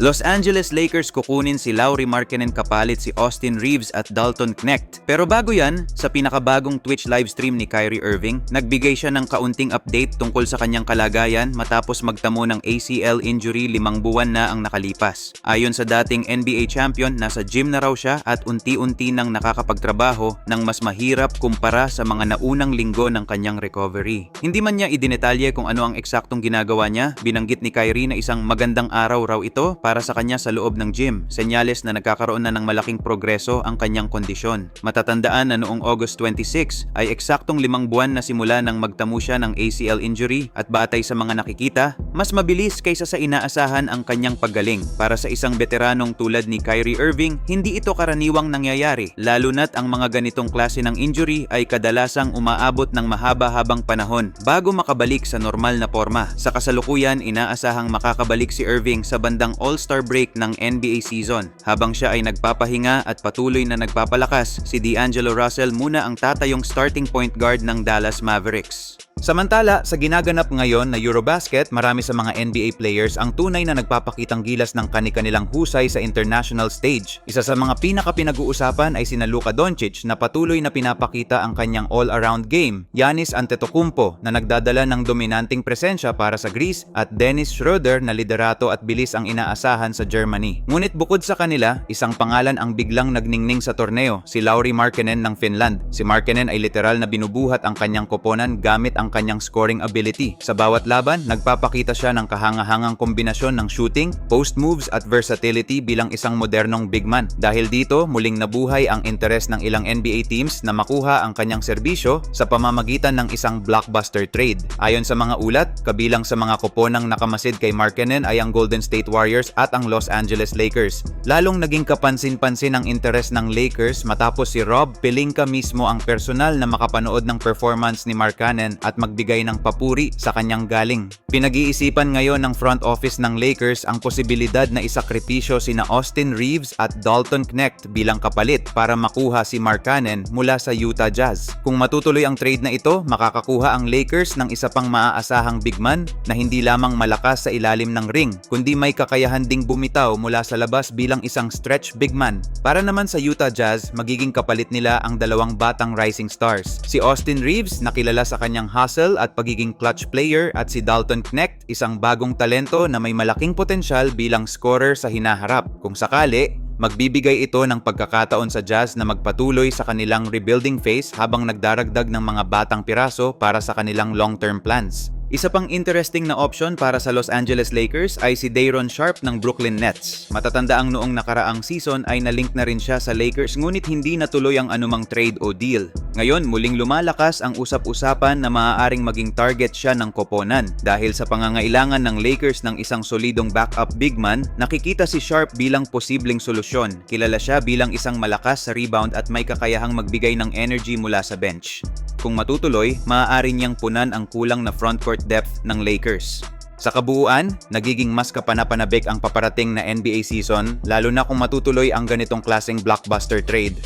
Los Angeles Lakers kukunin si Lauri Markkanen kapalit si Austin Reeves at Dalton Knecht. Pero bago yan, sa pinakabagong Twitch livestream ni Kyrie Irving, nagbigay siya ng kaunting update tungkol sa kanyang kalagayan matapos magtamo ng ACL injury limang buwan na ang nakalipas. Ayon sa dating NBA champion, nasa gym na raw siya at unti-unti nang nakakapagtrabaho ng mas mahirap kumpara sa mga naunang linggo ng kanyang recovery. Hindi man niya idinetalye kung ano ang eksaktong ginagawa niya, binanggit ni Kyrie na isang magandang araw raw ito para sa kanya sa loob ng gym, senyales na nagkakaroon na ng malaking progreso ang kanyang kondisyon. Matatandaan na noong August 26 ay eksaktong limang buwan na simula nang magtamo siya ng ACL injury at batay sa mga nakikita, mas mabilis kaysa sa inaasahan ang kanyang paggaling. Para sa isang veteranong tulad ni Kyrie Irving, hindi ito karaniwang nangyayari, lalo na't ang mga ganitong klase ng injury ay kadalasang umaabot ng mahaba-habang panahon bago makabalik sa normal na forma. Sa kasalukuyan, inaasahang makakabalik si Irving sa bandang All-Star break ng NBA season. Habang siya ay nagpapahinga at patuloy na nagpapalakas, si D'Angelo Russell muna ang tatayong starting point guard ng Dallas Mavericks. Samantala, sa ginaganap ngayon na Eurobasket, marami sa mga NBA players ang tunay na nagpapakitang gilas ng kani-kanilang husay sa international stage. Isa sa mga pinaka-pinag-uusapan ay sina Luka Doncic na patuloy na pinapakita ang kanyang all-around game, Giannis Antetokounmpo na nagdadala ng dominanting presensya para sa Greece at Dennis Schroeder na liderato at bilis ang inaasahan sa Germany. Ngunit bukod sa kanila, isang pangalan ang biglang nagningning sa torneo, si Lauri Markkanen ng Finland. Si Markkanen ay literal na binubuhat ang kanyang koponan gamit ang kanyang scoring ability. Sa bawat laban, nagpapakita siya ng kahangahangang kombinasyon ng shooting, post moves at versatility bilang isang modernong big man. Dahil dito, muling nabuhay ang interes ng ilang NBA teams na makuha ang kanyang serbisyo sa pamamagitan ng isang blockbuster trade. Ayon sa mga ulat, kabilang sa mga koponang nakamasid kay Markkanen ay ang Golden State Warriors at ang Los Angeles Lakers. Lalong naging kapansin-pansin ang interes ng Lakers matapos si Rob Pelinka mismo ang personal na makapanood ng performance ni Markkanen at magbigay ng papuri sa kanyang galing. Pinag-iisipan ngayon ng front office ng Lakers ang posibilidad na isakripisyo sina Austin Reeves at Dalton Knecht bilang kapalit para makuha si Markkanen mula sa Utah Jazz. Kung matutuloy ang trade na ito, makakakuha ang Lakers ng isa pang maaasahang big man na hindi lamang malakas sa ilalim ng ring, kundi may kakayahan ding bumitaw mula sa labas bilang isang stretch big man. Para naman sa Utah Jazz, magiging kapalit nila ang dalawang batang rising stars. Si Austin Reeves, nakilala sa kanyang hustle at pagiging clutch player at si Dalton Knecht, isang bagong talento na may malaking potensyal bilang scorer sa hinaharap. Kung sakali, Magbibigay ito ng pagkakataon sa Jazz na magpatuloy sa kanilang rebuilding phase habang nagdaragdag ng mga batang piraso para sa kanilang long-term plans. Isa pang interesting na option para sa Los Angeles Lakers ay si Dayron Sharp ng Brooklyn Nets. Matatanda ang noong nakaraang season ay nalink na rin siya sa Lakers ngunit hindi natuloy ang anumang trade o deal. Ngayon, muling lumalakas ang usap-usapan na maaaring maging target siya ng koponan. Dahil sa pangangailangan ng Lakers ng isang solidong backup big man, nakikita si Sharp bilang posibleng solusyon. Kilala siya bilang isang malakas sa rebound at may kakayahang magbigay ng energy mula sa bench. Kung matutuloy, maaari niyang punan ang kulang na frontcourt depth ng Lakers. Sa kabuuan, nagiging mas kapanapanabik ang paparating na NBA season lalo na kung matutuloy ang ganitong klaseng blockbuster trade.